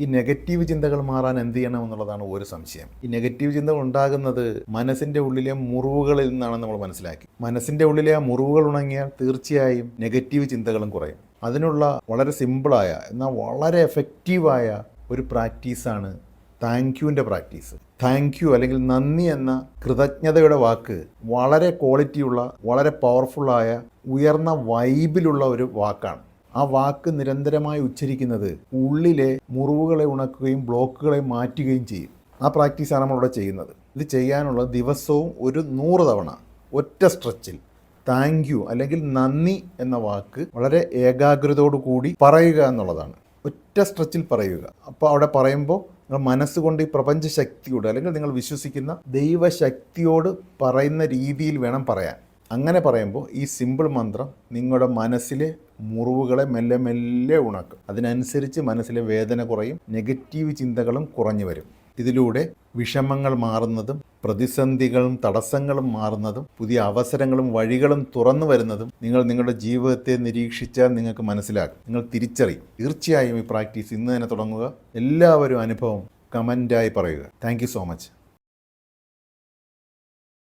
ഈ നെഗറ്റീവ് ചിന്തകൾ മാറാൻ എന്ത് ചെയ്യണം എന്നുള്ളതാണ് ഒരു സംശയം. ഈ നെഗറ്റീവ് ചിന്തകൾ ഉണ്ടാകുന്നത് മനസ്സിന്റെ ഉള്ളിലെ മുറിവുകളിൽ നിന്നാണ് നമ്മൾ മനസ്സിലാക്കി. മനസ്സിന്റെ ഉള്ളിലെ ആ മുറിവുകൾ ഉണങ്ങിയാൽ തീർച്ചയായും നെഗറ്റീവ് ചിന്തകളും കുറയും. അതിനുള്ള വളരെ സിമ്പിളായ എന്നാൽ വളരെ എഫക്റ്റീവായ ഒരു പ്രാക്ടീസാണ് താങ്ക് യുവിന്റെ പ്രാക്ടീസ് താങ്ക് യു അല്ലെങ്കിൽ നന്ദി എന്ന കൃതജ്ഞതയുടെ വാക്ക് വളരെ ക്വാളിറ്റിയുള്ള വളരെ പവർഫുള്ളായ ഉയർന്ന വൈബിലുള്ള ഒരു വാക്കാണ്. ആ വാക്ക് നിരന്തരമായി ഉച്ചരിക്കുന്നത് ഉള്ളിലെ മുറിവുകളെ ഉണക്കുകയും ബ്ലോക്കുകളെ മാറ്റുകയും ചെയ്യും. ആ പ്രാക്ടീസാണ് നമ്മളിവിടെ ചെയ്യുന്നത്. ഇത് ചെയ്യാനുള്ള ദിവസവും ഒരു നൂറ് തവണ ഒറ്റ സ്ട്രെച്ചിൽ. താങ്ക് യു അല്ലെങ്കിൽ നന്ദി എന്ന വാക്ക് വളരെ ഏകാഗ്രതയോടു കൂടി പറയുക എന്നുള്ളതാണ്. ഒറ്റ സ്ട്രെച്ചിൽ പറയുക. അപ്പോൾ അവിടെ പറയുമ്പോൾ നിങ്ങൾ മനസ്സുകൊണ്ട് ഈ പ്രപഞ്ച ശക്തിയോട് അല്ലെങ്കിൽ നിങ്ങൾ വിശ്വസിക്കുന്ന ദൈവശക്തിയോട് പറയുന്ന രീതിയിൽ വേണം പറയാൻ. അങ്ങനെ പറയുമ്പോൾ ഈ സിമ്പിൾ മന്ത്രം നിങ്ങളുടെ മനസ്സിലെ മുറിവുകളെ മെല്ലെ മെല്ലെ ഉണക്കും. അതിനനുസരിച്ച് മനസ്സിലെ വേദന കുറയും നെഗറ്റീവ് ചിന്തകളും കുറഞ്ഞു വരും. ഇതിലൂടെ വിഷമങ്ങൾ മാറുന്നതും പ്രതിസന്ധികളും തടസ്സങ്ങളും മാറുന്നതും പുതിയ അവസരങ്ങളും വഴികളും തുറന്നു വരുന്നതും നിങ്ങൾ നിങ്ങളുടെ ജീവിതത്തെ നിരീക്ഷിച്ചാൽ നിങ്ങൾക്ക് മനസ്സിലാകും. നിങ്ങൾ തിരിച്ചറിയും. തീർച്ചയായും ഈ പ്രാക്ടീസ് ഇന്ന് തന്നെ തുടങ്ങുക. എല്ലാവരും അനുഭവം കമന്റായി പറയുക. Thank so much.